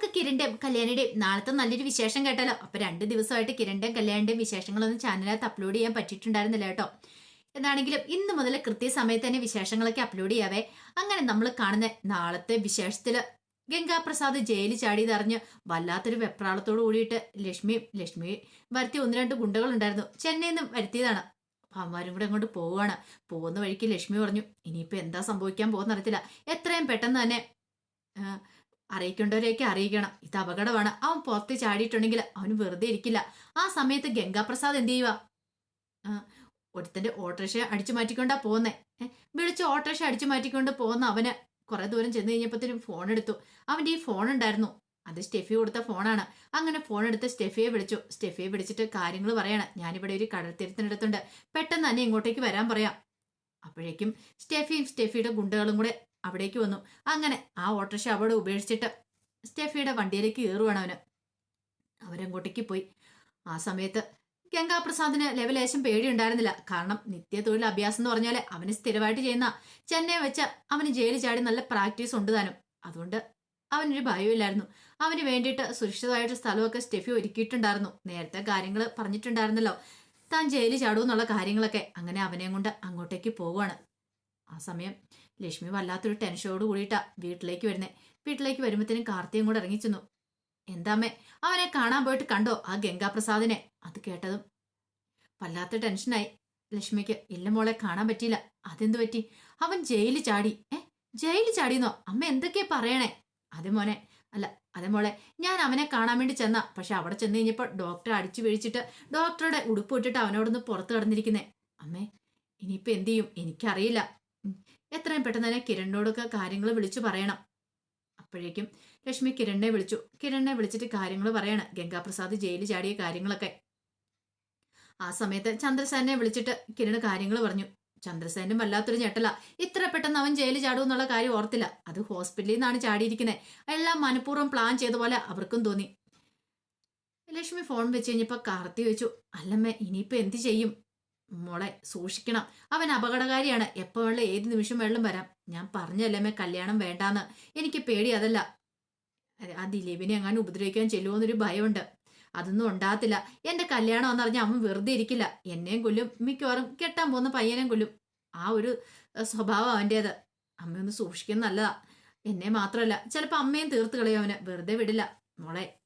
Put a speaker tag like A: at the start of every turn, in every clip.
A: നമുക്ക് കിരണിന്റെയും കല്യാണിയുടെയും. നാളത്തെ നല്ലൊരു വിശേഷം കേട്ടാലോ? അപ്പൊ രണ്ട് ദിവസമായിട്ട് കിരണിന്റെയും കല്യാണിന്റെയും വിശേഷങ്ങളൊന്നും ചാനലിനകത്ത് അപ്ലോഡ് ചെയ്യാൻ പറ്റിയിട്ടുണ്ടായിരുന്നില്ല കേട്ടോ. എന്നാണെങ്കിലും ഇന്ന് മുതൽ കൃത്യസമയത്ത് തന്നെ വിശേഷങ്ങളൊക്കെ അപ്ലോഡ് ചെയ്യാവേ. അങ്ങനെ നമ്മൾ കാണുന്ന നാളത്തെ വിശേഷത്തിൽ ഗംഗാപ്രസാദ് ജയിലിൽ ചാടിയതറിഞ്ഞ് വല്ലാത്തൊരു വെപ്രാളത്തോട് കൂടിയിട്ട് ലക്ഷ്മി ലക്ഷ്മി വരുത്തിയ ഒന്ന് രണ്ട് ഗുണ്ടകൾ ഉണ്ടായിരുന്നു. ചെന്നൈയിൽ നിന്ന് വരുത്തിയതാണ്. അമ്മമാരും കൂടെ അങ്ങോട്ട് പോവുകയാണ്. പോകുന്ന വഴിക്ക് ലക്ഷ്മി പറഞ്ഞു ഇനിയിപ്പോൾ എന്താ സംഭവിക്കാൻ പോകുന്ന അറിയത്തില്ല എത്രയും പെട്ടെന്ന് തന്നെ അറിയിക്കേണ്ടവരെയൊക്കെ അറിയിക്കണം. ഇത് അപകടമാണ്. അവൻ പുറത്ത് ചാടിയിട്ടുണ്ടെങ്കിൽ അവന് വെറുതെ ഇരിക്കില്ല. ആ സമയത്ത് ഗംഗാപ്രസാദ് എന്ത് ചെയ്യുക ഒരുത്തന്റെ ഓട്ടോറിക്ഷ അടിച്ചു മാറ്റിക്കൊണ്ടാ പോകുന്നേ വിളിച്ച് ഓട്ടോറിക്ഷ അടിച്ചു മാറ്റിക്കൊണ്ട് പോകുന്ന അവന് കുറെ ദൂരം ചെന്ന് കഴിഞ്ഞപ്പോഴത്തേനും ഫോൺ എടുത്തു. അവന്റെ ഈ ഫോൺ ഉണ്ടായിരുന്നു. അത് സ്റ്റെഫി കൊടുത്ത ഫോണാണ് അങ്ങനെ ഫോൺ എടുത്ത് സ്റ്റെഫിയെ വിളിച്ചു. സ്റ്റെഫിയെ വിളിച്ചിട്ട് കാര്യങ്ങൾ പറയാണ്. ഞാനിവിടെ ഒരു കടൽത്തീരത്തിനടുത്തുണ്ട്. പെട്ടെന്ന് തന്നെ ഇങ്ങോട്ടേക്ക് വരാൻ പറയാം. അപ്പോഴേക്കും സ്റ്റെഫിയും സ്റ്റെഫിയുടെ ഗുണ്ടകളും കൂടെ അവിടേക്ക് വന്നു. അങ്ങനെ ആ ഓട്ടോറിക്ഷ അവിടെ ഉപേക്ഷിച്ചിട്ട് സ്റ്റെഫിയുടെ വണ്ടിയിലേക്ക് കയറുവാണ് അവന്. അവരങ്ങോട്ടേക്ക് പോയി. ആ സമയത്ത് ഗംഗാപ്രസാദിന് ലെവലേശം പേടിയുണ്ടായിരുന്നില്ല. കാരണം നിത്യ തൊഴിൽ അഭ്യാസം എന്ന് പറഞ്ഞാൽ അവന് സ്ഥിരമായിട്ട് ചെയ്യുന്ന ചെന്നൈ വെച്ച് അവന് ജയിലിൽ ചാടി നല്ല പ്രാക്ടീസ് ഉണ്ട് താനും. അതുകൊണ്ട് അവനൊരു ഭയമില്ലായിരുന്നു അവന് വേണ്ടിയിട്ട് സുരക്ഷിതമായിട്ട് സ്ഥലമൊക്കെ സ്റ്റെഫി ഒരുക്കിയിട്ടുണ്ടായിരുന്നു. നേരത്തെ കാര്യങ്ങൾ പറഞ്ഞിട്ടുണ്ടായിരുന്നല്ലോ. താൻ ജയിലിൽ ചാടുമെന്നുള്ള കാര്യങ്ങളൊക്കെ. അങ്ങനെ അവനെയും കൊണ്ട് അങ്ങോട്ടേക്ക് പോവുകയാണ് ആ സമയം ലക്ഷ്മി വല്ലാത്തൊരു ടെൻഷനോട് കൂടിയിട്ടാ വീട്ടിലേക്ക് വരുന്നേ. വീട്ടിലേക്ക് വരുമ്പോഴത്തേനും കാർത്തിയും കൂടെ ഇറങ്ങിച്ചെന്നു എന്താമ്മേ അവനെ കാണാൻ പോയിട്ട് കണ്ടോ ആ ഗംഗാപ്രസാദിനെ? അത് കേട്ടതും വല്ലാത്ത ടെൻഷനായി. ലക്ഷ്മിക്ക് ഇല്ല മോളെ കാണാൻ പറ്റിയില്ല. അതെന്തു പറ്റി? അവൻ ജയിലിൽ ചാടി. ഏ ജയിലിൽ ചാടിയെന്നോ? അമ്മ എന്തൊക്കെയാ പറയണേ? അതെ മോനെ അല്ല അതെ മോളെ ഞാൻ അവനെ കാണാൻ വേണ്ടി ചെന്ന. പക്ഷെ അവിടെ ചെന്ന് കഴിഞ്ഞപ്പോൾ ഡോക്ടറെ അടിച്ചു വീഴിച്ചിട്ട് ഡോക്ടറുടെ ഉടുപ്പ് ഇട്ടിട്ട് അവനോടൊന്ന് പുറത്ത് കിടന്നിരിക്കുന്നേ. അമ്മേ ഇനിയിപ്പോ എന്തു ചെയ്യും? എനിക്കറിയില്ല. എത്രയും പെട്ടെന്ന് തന്നെ കിരണിനോടൊക്കെ കാര്യങ്ങൾ വിളിച്ചു പറയണം. അപ്പോഴേക്കും ലക്ഷ്മി കിരണിനെ വിളിച്ചു. കിരണിനെ വിളിച്ചിട്ട് കാര്യങ്ങൾ പറയാണ്. ഗംഗാപ്രസാദ് ജയിലിൽ ചാടിയ കാര്യങ്ങളൊക്കെ. ആ സമയത്ത് ചന്ദ്രസേനെ വിളിച്ചിട്ട് കിരണ് കാര്യങ്ങൾ പറഞ്ഞു. ചന്ദ്രസേനും വല്ലാത്തൊരു ഞെട്ടല. ഇത്ര പെട്ടെന്ന് അവൻ ജയിലിൽ ചാടും എന്നുള്ള കാര്യം ഓർത്തില്ല. അത് ഹോസ്പിറ്റലിൽ നിന്നാണ് ചാടിയിരിക്കുന്നത് എല്ലാം മനഃപൂർവം പ്ലാൻ ചെയ്ത പോലെ അവർക്കും തോന്നി. ലക്ഷ്മി ഫോൺ വെച്ച് കഴിഞ്ഞപ്പോ കാർത്തി വെച്ചു അല്ലമ്മ ഇനിയിപ്പോൾ എന്ത് ചെയ്യും? മോളെ സൂക്ഷിക്കണം. അവൻ അപകടകാരിയാണ്. എപ്പോ വെള്ളം ഏത് നിമിഷം വെള്ളം വരാം. ഞാൻ പറഞ്ഞല്ലമ്മേ കല്യാണം വേണ്ടാന്ന്. എനിക്ക് പേടി അതല്ല. അതെ, ആ ദിലീപിനെ എങ്ങാനും ഉപദ്രവിക്കാൻ ചെല്ലുമോന്നൊരു ഭയമുണ്ട്. അതൊന്നും ഉണ്ടാകത്തില്ല. എന്റെ കല്യാണം എന്ന് പറഞ്ഞാൽ അവൻ വെറുതെ ഇരിക്കില്ല. എന്നെയും കൊല്ലും. മിക്കവാറും കെട്ടാൻ പോകുന്ന പയ്യനെയും കൊല്ലും. ആ ഒരു സ്വഭാവം അവന്റേത് അമ്മയൊന്ന് സൂക്ഷിക്കുന്ന നല്ലതാ. എന്നെ മാത്രമല്ല ചിലപ്പോൾ അമ്മയും തീർത്ത് കളയും അവന്. വെറുതെ വിടില്ല. മോളെ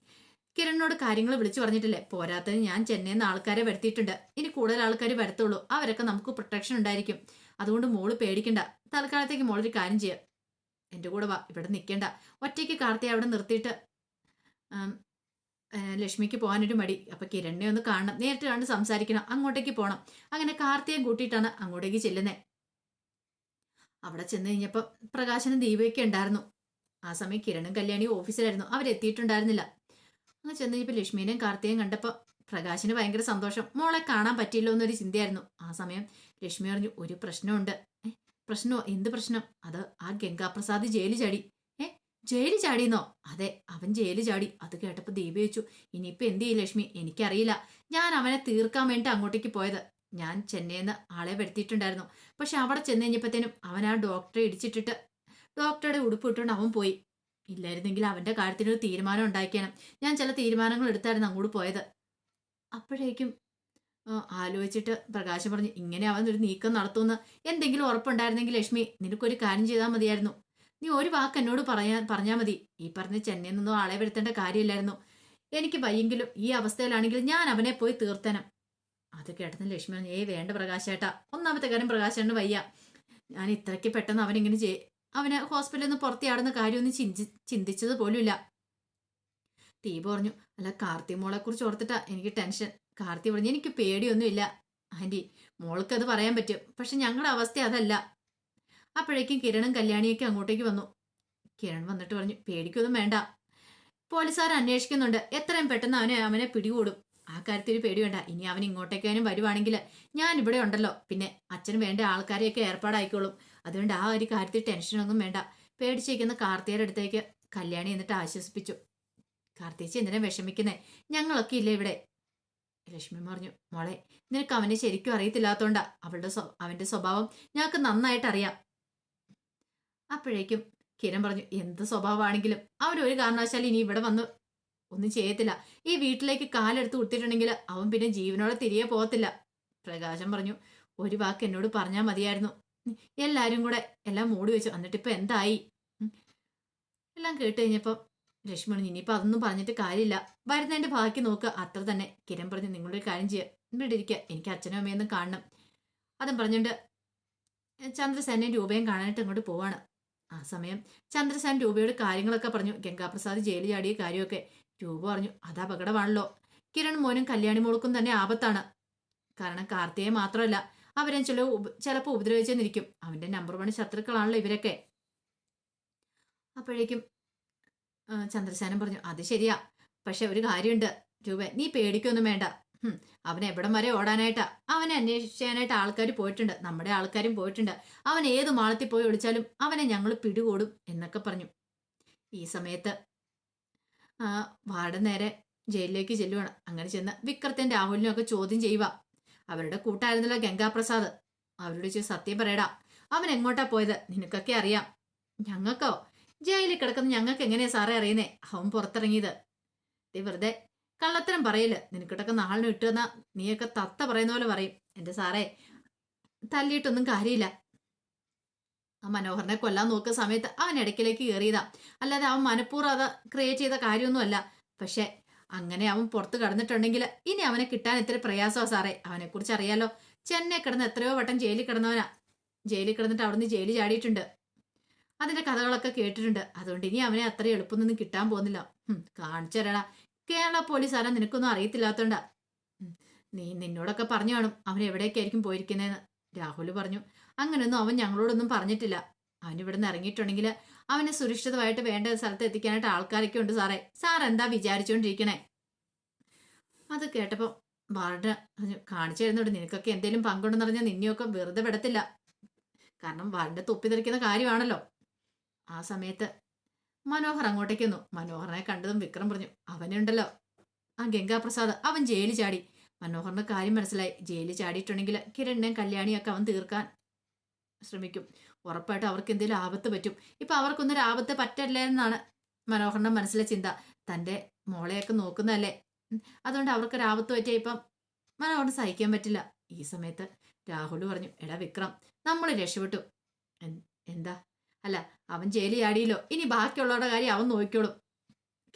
A: കിരണിനോട് കാര്യങ്ങൾ വിളിച്ചു പറഞ്ഞിട്ടില്ലേ? പോരാത്തതിന് ഞാൻ ചെന്നൈയിൽ നിന്ന് ആൾക്കാരെ വരുത്തിയിട്ടുണ്ട്. ഇനി കൂടുതൽ ആൾക്കാർ വരത്തുള്ളൂ. അവരൊക്കെ നമുക്ക് പ്രൊട്ടക്ഷൻ ഉണ്ടായിരിക്കും. അതുകൊണ്ട് മോൾ പേടിക്കണ്ട. തൽക്കാലത്തേക്ക് മോളൊരു കാര്യം ചെയ്യുക എന്റെ കൂടെ വാ. ഇവിടെ നിൽക്കേണ്ട ഒറ്റയ്ക്ക് കാർത്തിയെ അവിടെ നിർത്തിയിട്ട് ലക്ഷ്മിക്ക് പോകാനൊരു മടി. അപ്പൊ കിരണിനെ ഒന്ന് കാണണം. നേരിട്ട് കണ്ട് സംസാരിക്കണം. അങ്ങോട്ടേക്ക് പോകണം അങ്ങനെ കാർത്തിയെ കൂട്ടിയിട്ടാണ് അങ്ങോട്ടേക്ക് ചെല്ലുന്നത് അവിടെ ചെന്ന് കഴിഞ്ഞപ്പോൾ പ്രകാശനും ദീപയൊക്കെ ഉണ്ടായിരുന്നു. ആ സമയം കിരണും കല്യാണിയും ഓഫീസിലായിരുന്നു അവരെത്തിയിട്ടുണ്ടായിരുന്നില്ല. അങ്ങ് ചെന്ന് കഴിഞ്ഞപ്പോൾ ലക്ഷ്മിനെയും കാർത്തിയേയും കണ്ടപ്പോൾ പ്രകാശിന് ഭയങ്കര സന്തോഷം. മോളെ കാണാൻ പറ്റിയില്ലോ എന്നൊരു ചിന്തയായിരുന്നു. ആ സമയം ലക്ഷ്മി പറഞ്ഞു ഒരു പ്രശ്നമുണ്ട്. ഏ? പ്രശ്നമോ? എന്ത് പ്രശ്നം? അത് ആ ഗംഗാപ്രസാദ് ജയിലിൽ ചാടി. ഏ? ജയിലിൽ ചാടിയെന്നോ? അതെ അവൻ ജയിലിൽ ചാടി. അത് കേട്ടപ്പോൾ ദീപ ചോദിച്ചു ഇനിയിപ്പോ എന്ത് ചെയ്യും ലക്ഷ്മി? എനിക്കറിയില്ല. ഞാൻ അവനെ തീർക്കാൻ വേണ്ടി അങ്ങോട്ടേക്ക് പോയത്. ഞാൻ ചെന്നൈയിൽ നിന്ന് ആളെ വരുത്തിയിട്ടുണ്ടായിരുന്നു. പക്ഷെ അവിടെ ചെന്ന് കഴിഞ്ഞപ്പോഴത്തേനും അവൻ ആ ഡോക്ടറെ ഇടിച്ചിട്ടിട്ട് ഡോക്ടറുടെ ഉടുപ്പ് ഇട്ടുകൊണ്ട് അവൻ പോയി. ഇല്ലായിരുന്നെങ്കിൽ അവന്റെ കാര്യത്തിനൊരു തീരുമാനം ഉണ്ടാക്കിയാണ് ഞാൻ ചില തീരുമാനങ്ങൾ എടുത്തായിരുന്നു അങ്ങോട്ട് പോയത്. അപ്പോഴേക്കും ആലോചിച്ചിട്ട് പ്രകാശം പറഞ്ഞു ഇങ്ങനെ അവൻ ഒരു നീക്കം നടത്തുമെന്ന് എന്തെങ്കിലും ഉറപ്പുണ്ടായിരുന്നെങ്കിൽ ലക്ഷ്മി നിനക്കൊരു കാര്യം ചെയ്താൽ മതിയായിരുന്നു. നീ ഒരു വാക്ക് എന്നോട് പറയാൻ പറഞ്ഞാൽ മതി. ഈ പറഞ്ഞ ചെന്നൈയിൽ നിന്നോ ആളെ വരുത്തേണ്ട കാര്യമില്ലായിരുന്നു. എനിക്ക് വയ്യെങ്കിലും ഈ അവസ്ഥയിലാണെങ്കിൽ ഞാൻ അവനെ പോയി തീർത്തനം. അത് കേട്ടതിന് ലക്ഷ്മി ഏ വേണ്ട പ്രകാശേട്ടാ. ഒന്നാമത്തെ കാര്യം പ്രകാശേട്ടന് വയ്യ. ഞാൻ ഇത്രയ്ക്ക് പെട്ടെന്ന് അവനിങ്ങനെ ചെയ് അവന് ഹോസ്പിറ്റലിൽ നിന്ന് പുറത്തിയാടുന്ന കാര്യമൊന്നും ചിന്തി ചിന്തിച്ചത് പോലുമില്ല ദീപ പറഞ്ഞു അല്ല കാർത്തി മോളെ കുറിച്ച് ഓർത്തിട്ടാ എനിക്ക് ടെൻഷൻ. കാർത്തി പറഞ്ഞു എനിക്ക് പേടിയൊന്നുമില്ല. ആന്റി മോൾക്കത് പറയാൻ പറ്റും. പക്ഷെ ഞങ്ങളുടെ അവസ്ഥ അതല്ല. അപ്പോഴേക്കും കിരണും കല്യാണിയൊക്കെ അങ്ങോട്ടേക്ക് വന്നു. കിരൺ വന്നിട്ട് പറഞ്ഞു പേടിക്കൊന്നും വേണ്ട. പോലീസുകാർ അന്വേഷിക്കുന്നുണ്ട്. എത്രയും പെട്ടെന്ന് അവനെ അവനെ പിടികൂടും. ആ കാര്യത്തിൽ പേടി വേണ്ട ഇനി അവൻ ഇങ്ങോട്ടേക്കാനും വരുവാണെങ്കിൽ ഞാൻ ഇവിടെ ഉണ്ടല്ലോ. പിന്നെ അച്ഛന് വേണ്ട ആൾക്കാരെയൊക്കെ ഏർപ്പാടായിക്കോളും. അതുകൊണ്ട് ആ ഒരു കാര്യത്തിൽ ടെൻഷനൊന്നും വേണ്ട. പേടിച്ചിരിക്കുന്ന കാർത്തിയുടെ അടുത്തേക്ക് കല്യാണി എന്നിട്ട് ആശ്വസിപ്പിച്ചു. കാർത്തിച്ച് എന്തിനാ വിഷമിക്കുന്നേ? ഞങ്ങളൊക്കെ ഇല്ലേ ഇവിടെ? ലക്ഷ്മി പറഞ്ഞു മോളെ നിനക്ക് അവനെ ശരിക്കും അറിയത്തില്ലാത്തോണ്ടാ. അവളുടെ അവന്റെ സ്വഭാവം ഞങ്ങൾക്ക് നന്നായിട്ട് അറിയാം. അപ്പോഴേക്കും കിരൺ പറഞ്ഞു എന്ത് സ്വഭാവമാണെങ്കിലും അവൻ ഒരു കാരണവശാലും ഇനി ഇവിടെ വന്ന് ഒന്നും ചെയ്യത്തില്ല. ഈ വീട്ടിലേക്ക് കാലെടുത്ത് കൊടുത്തിട്ടുണ്ടെങ്കിൽ അവൻ പിന്നെ ജീവനോടെ തിരികെ പോകത്തില്ല. പ്രകാശം പറഞ്ഞു ഒരു വാക്ക് എന്നോട് പറഞ്ഞാൽ മതിയായിരുന്നു. എല്ലാരും കൂടെ എല്ലാം മൂടി വെച്ചു. എന്നിട്ട് ഇപ്പൊ എന്തായി എല്ലാം കേട്ട് കഴിഞ്ഞപ്പം പറഞ്ഞു ഇനിയിപ്പോ അതൊന്നും പറഞ്ഞിട്ട് കാര്യമില്ല. വരുന്നതിന്റെ ബാക്കി നോക്കുക അത്ര തന്നെ. കിരൺ പറഞ്ഞു നിങ്ങളൊരു കാര്യം ചെയ്യുക ഇവിടെ ഇരിക്കുക എനിക്ക് അച്ഛനും അമ്മയൊന്നും കാണണം. അതും പറഞ്ഞുകൊണ്ട് ചന്ദ്രസേനയും രൂപയും കാണാനായിട്ട് അങ്ങോട്ട് പോവാണ്. ആ സമയം ചന്ദ്രസേൻ രൂപയോട് കാര്യങ്ങളൊക്കെ പറഞ്ഞു. ഗംഗാപ്രസാദ് ജയിലിൽ ചാടിയ കാര്യമൊക്കെ. രൂപ പറഞ്ഞു അത് അപകടമാണല്ലോ. കിരൺ മോനും കല്യാണി മോൾക്കും തന്നെ ആപത്താണ്. കാരണം കാർത്തിയെ മാത്രമല്ല അവരെ ചില ചിലപ്പോൾ ഉപദ്രവിച്ചെന്നിരിക്കും. അവന്റെ നമ്പർ വൺ ശത്രുക്കളാണല്ലോ ഇവരൊക്കെ. അപ്പോഴേക്കും ചന്ദ്രശാനം പറഞ്ഞു അത് ശരിയാ. പക്ഷെ ഒരു കാര്യമുണ്ട്. രൂപ നീ പേടിക്കൊന്നും വേണ്ട. അവൻ എവിടം വരെ ഓടാനായിട്ടാ? അവനെ അന്വേഷിക്കാനായിട്ട് ആൾക്കാർ പോയിട്ടുണ്ട്. നമ്മുടെ ആൾക്കാരും പോയിട്ടുണ്ട്. അവൻ ഏത് മാളത്തിൽ പോയി ഒളിച്ചാലും അവനെ ഞങ്ങൾ പിടികൂടും എന്നൊക്കെ പറഞ്ഞു. ഈ സമയത്ത് വാർഡൻ നേരെ ജയിലിലേക്ക് ചെല്ലുവാണ്. അങ്ങനെ ചെന്ന് വിക്രത്തിന്റെ രാഹുലിനും ഒക്കെ ചോദ്യം ചെയ്യുക അവരുടെ കൂട്ടായിരുന്നല്ലോ ഗംഗാപ്രസാദ്. അവരോട് ചോദിച്ചു സത്യം പറയടാ. അവൻ എങ്ങോട്ടാ പോയത്? നിനക്കൊക്കെ അറിയാം. ഞങ്ങൾക്കോ? ജയിലിൽ കിടക്കുന്ന ഞങ്ങൾക്ക് എങ്ങനെയാ സാറേ അറിയുന്നേ? അവൻ പുറത്തിറങ്ങിയത്. ദേ വെറുതെ കള്ളത്തരം പറയില്ല നിനക്കിട്ടൊക്കെ നാളിന് ഇട്ടുവന്ന നീയൊക്കെ തത്ത പറയുന്ന പോലെ പറയും. എന്റെ സാറേ തല്ലിയിട്ടൊന്നും കാര്യമില്ല. ആ മനോഹറിനെ കൊല്ലാൻ നോക്കുന്ന സമയത്ത് അവൻ ഇടയ്ക്കിലേക്ക് കയറിയതാ. അല്ലാതെ അവൻ മനഃപൂർവം അത് ക്രിയേറ്റ് ചെയ്ത കാര്യമൊന്നുമല്ല. പക്ഷെ അങ്ങനെ അവൻ പുറത്ത് കടന്നിട്ടുണ്ടെങ്കിൽ ഇനി അവനെ കിട്ടാൻ ഇത്തിരി പ്രയാസമാണ് സാറേ. അവനെ കുറിച്ച് അറിയാലോ. ചെന്നൈ കിടന്ന് എത്രയോ വട്ടം ജയിലിൽ കിടന്നവനാ. ജയിലിൽ കിടന്നിട്ട് അവിടുന്ന് ജയിലിൽ ചാടിയിട്ടുണ്ട്. അതിന്റെ കഥകളൊക്കെ കേട്ടിട്ടുണ്ട്. അതുകൊണ്ട് ഇനി അവനെ അത്ര എളുപ്പമൊന്നും കിട്ടാൻ പോകുന്നില്ല. കാണിച്ചു കേരള പോലീസ് ആരാ നിനക്കൊന്നും അറിയത്തില്ലാത്തോണ്ടാ. നീ നിന്നോടൊക്കെ പറഞ്ഞു കാണും അവൻ എവിടേക്കായിരിക്കും പോയിരിക്കുന്നതെന്ന് രാഹുൽ പറഞ്ഞു. അങ്ങനെയൊന്നും അവൻ ഞങ്ങളോടൊന്നും പറഞ്ഞിട്ടില്ല. അവൻ ഇവിടെ നിന്ന് ഇറങ്ങിയിട്ടുണ്ടെങ്കിൽ അവനെ സുരക്ഷിതമായിട്ട് വേണ്ട സ്ഥലത്ത് എത്തിക്കാനായിട്ട് ആൾക്കാരൊക്കെ ഉണ്ട് സാറേ. സാർ എന്താ വിചാരിച്ചുകൊണ്ടിരിക്കണേ അത് കേട്ടപ്പോൾ പറഞ്ഞു കാണിച്ചു തരുന്നുണ്ട്. നിനക്കൊക്കെ എന്തെങ്കിലും പങ്കുണ്ടെന്ന് പറഞ്ഞാൽ നിന്നെയൊക്കെ വെറുതെ വിടത്തില്ല. കാരണം വാർഡിന്റെ തൊപ്പി തെറിക്കുന്ന കാര്യമാണല്ലോ. ആ സമയത്ത് മനോഹർ അങ്ങോട്ടേക്ക് വന്നു. മനോഹറിനെ കണ്ടതും വിക്രം പറഞ്ഞു അവനുണ്ടല്ലോ. ആ ഗംഗാപ്രസാദ് അവൻ ജയിലിൽ ചാടി. മനോഹറിന്റെ കാര്യം മനസ്സിലായി. ജയിലിൽ ചാടിയിട്ടുണ്ടെങ്കിൽ കിരണിനെയും കല്യാണിയൊക്കെ അവൻ തീർക്കാൻ ശ്രമിക്കും. ഉറപ്പായിട്ട് അവർക്ക് എന്തെങ്കിലും ആപത്ത് പറ്റും. ഇപ്പൊ അവർക്കൊന്നൊരു ആപത്ത് പറ്റില്ല എന്നാണ് മനോഹറിന്റെ മനസ്സിലെ ചിന്ത. തന്റെ മോളെയൊക്കെ നോക്കുന്നതല്ലേ. അതുകൊണ്ട് അവർക്കൊരു ആപത്ത് പറ്റിയ ഇപ്പം മനോഹറിന് സഹിക്കാൻ പറ്റില്ല. ഈ സമയത്ത് രാഹുൽ പറഞ്ഞു എടാ വിക്രം നമ്മൾ രക്ഷപ്പെട്ടു. എന്താ? അല്ല അവൻ ജയിലിൽ ചാടിയല്ലോ. ഇനി ബാക്കിയുള്ളവരുടെ കാര്യം അവൻ നോക്കിക്കോളും.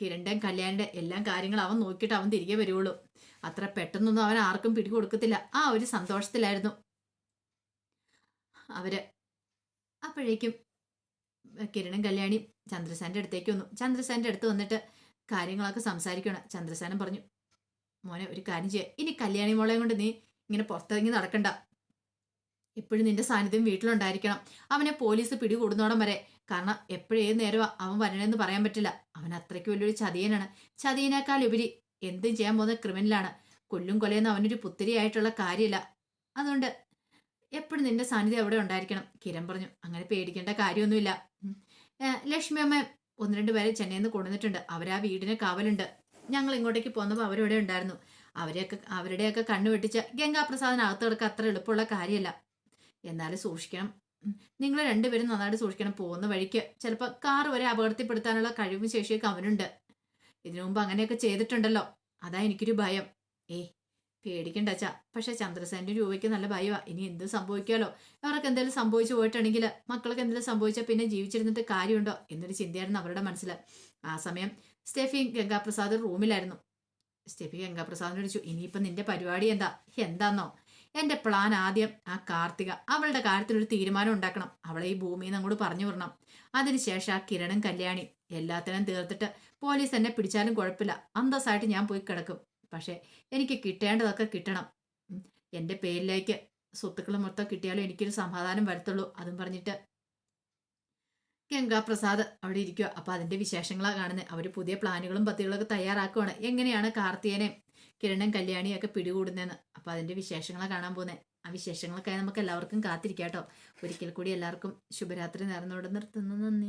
A: കിരണ്ടൻ കല്യാണിന്റെ എല്ലാ കാര്യങ്ങളും അവൻ നോക്കിയിട്ട് അവൻ തിരികെ വരുവുള്ളൂ. അത്ര പെട്ടെന്നൊന്നും അവൻ ആർക്കും പിടികൊടുക്കത്തില്ല. ആ ഒരു സന്തോഷത്തിലായിരുന്നു. അവർ അപ്പോഴേക്കും കിരണും കല്യാണിയും ചന്ദ്രസേന്റെ അടുത്തേക്ക് വന്നു. ചന്ദ്രസേന്റെ അടുത്ത് വന്നിട്ട് കാര്യങ്ങളൊക്കെ സംസാരിക്കണം ചന്ദ്രസേനൻ പറഞ്ഞു മോനെ ഒരു കാര്യം ചെയ്യാം. ഇനി കല്യാണി മോളെ കൊണ്ട് നീ ഇങ്ങനെ പുറത്തിറങ്ങി നടക്കണ്ട. എപ്പോഴും നിന്റെ സാന്നിധ്യം വീട്ടിലുണ്ടായിരിക്കണം. അവനെ പോലീസ് പിടികൂടുന്നോടം വരെ. കാരണം എപ്പോഴേ നേരമാ അവൻ വരണമെന്ന് പറയാൻ പറ്റില്ല. അവൻ അത്രയ്ക്ക് വലിയൊരു ചതിയനാണ്. ചതിയനേക്കാൾ ഉപരി എന്തും ചെയ്യാൻ പോകുന്ന ക്രിമിനലാണ്. കൊല്ലും കൊലയെന്ന് അവനൊരു പുത്തിരിയായിട്ടുള്ള കാര്യമില്ല. അതുകൊണ്ട് എപ്പോഴും നിന്റെ സാന്നിധ്യം അവിടെ ഉണ്ടായിരിക്കണം. കിരൺ പറഞ്ഞു അങ്ങനെ പേടിക്കേണ്ട കാര്യമൊന്നുമില്ല. ലക്ഷ്മി അമ്മ ഒന്ന് രണ്ട് പേരെ ചെന്നൈയിൽ നിന്ന് കൊണ്ടുവന്നിട്ടുണ്ട്. ആ വീടിനെ കാവലുണ്ട്. ഞങ്ങൾ ഇങ്ങോട്ടേക്ക് പോന്നപ്പോൾ അവരിവിടെ ഉണ്ടായിരുന്നു. അവരെയൊക്കെ അവരുടെയൊക്കെ കണ്ണു വെട്ടിച്ച് ഗംഗാപ്രസാദിനകത്ത് കിടക്കുക അത്ര എളുപ്പമുള്ള കാര്യമല്ല. എന്നാലും സൂക്ഷിക്കണം. നിങ്ങൾ രണ്ടുപേരും നന്നായിട്ട് സൂക്ഷിക്കണം. പോകുന്ന വഴിക്ക് ചിലപ്പോൾ കാർ വരെ അപകടത്തിൽപ്പെടുത്താനുള്ള കഴിവും ശേഷിയൊക്കെ അവനുണ്ട്. ഇതിനു മുമ്പ് അങ്ങനെയൊക്കെ ചെയ്തിട്ടുണ്ടല്ലോ. അതാ എനിക്കൊരു ഭയം. ഏയ് പേടിക്കണ്ട അച്ഛാ. പക്ഷെ ചന്ദ്രസേന്റെ രൂപയ്ക്ക് നല്ല ഭയവാ. ഇനി എന്ത് സംഭവിക്കാലോ? അവർക്ക് എന്തെങ്കിലും സംഭവിച്ചു പോയിട്ടുണ്ടെങ്കിൽ മക്കൾക്ക് എന്തെങ്കിലും സംഭവിച്ചാൽ പിന്നെ ജീവിച്ചിരുന്നിട്ട് കാര്യമുണ്ടോ എന്നൊരു ചിന്തയായിരുന്നു അവരുടെ മനസ്സിൽ ആ സമയം സ്റ്റെഫി ഗംഗാപ്രസാദ് റൂമിലായിരുന്നു. സ്റ്റെഫി ഗംഗാപ്രസാദിനോട് വിളിച്ചു ഇനിയിപ്പം നിന്റെ പരിപാടി എന്താ? എന്താന്നോ? എന്റെ പ്ലാൻ ആദ്യം ആ കാർത്തിക. അവളുടെ കാര്യത്തിൽ ഒരു തീരുമാനം ഉണ്ടാക്കണം. അവളെ ഈ ഭൂമിയിൽ നിന്ന് അങ്ങോട്ട് പറഞ്ഞു വിടണം. അതിനുശേഷം ആ കിരണും കല്യാണി എല്ലാത്തിനും തീർത്തിട്ട് പോലീസ് എന്നെ പിടിച്ചാലും കുഴപ്പമില്ല. അന്തസ്സായിട്ട് ഞാൻ പോയി കിടക്കും. പക്ഷെ എനിക്ക് കിട്ടേണ്ടതൊക്കെ കിട്ടണം. എന്റെ പേരിലേക്ക് സ്വത്തുക്കൾ മൊത്തം കിട്ടിയാലും എനിക്കൊരു സമാധാനം വരത്തുള്ളൂ അതും പറഞ്ഞിട്ട്. ഗംഗാപ്രസാദ് അവിടെ ഇരിക്കുക അപ്പോൾ അതിന്റെ വിശേഷങ്ങളാണ് കാണുന്നത് അവർ പുതിയ പ്ലാനുകളും പദ്ധതികളൊക്കെ തയ്യാറാക്കുവാണ്. എങ്ങനെയാണ് കാർത്തികനെയും കിരണൻ കല്യാണിയും ഒക്കെ പിടികൂടുന്നതെന്ന് അപ്പോൾ അതിന്റെ വിശേഷങ്ങളാണ് കാണാൻ പോകുന്നത് ആ വിശേഷങ്ങളൊക്കെ നമുക്ക് എല്ലാവർക്കും കാത്തിരിക്കാം കേട്ടോ ഒരിക്കൽ കൂടി എല്ലാവർക്കും ശുഭരാത്രി നേർന്നോട് നിർത്തുന്നു. നന്ദി.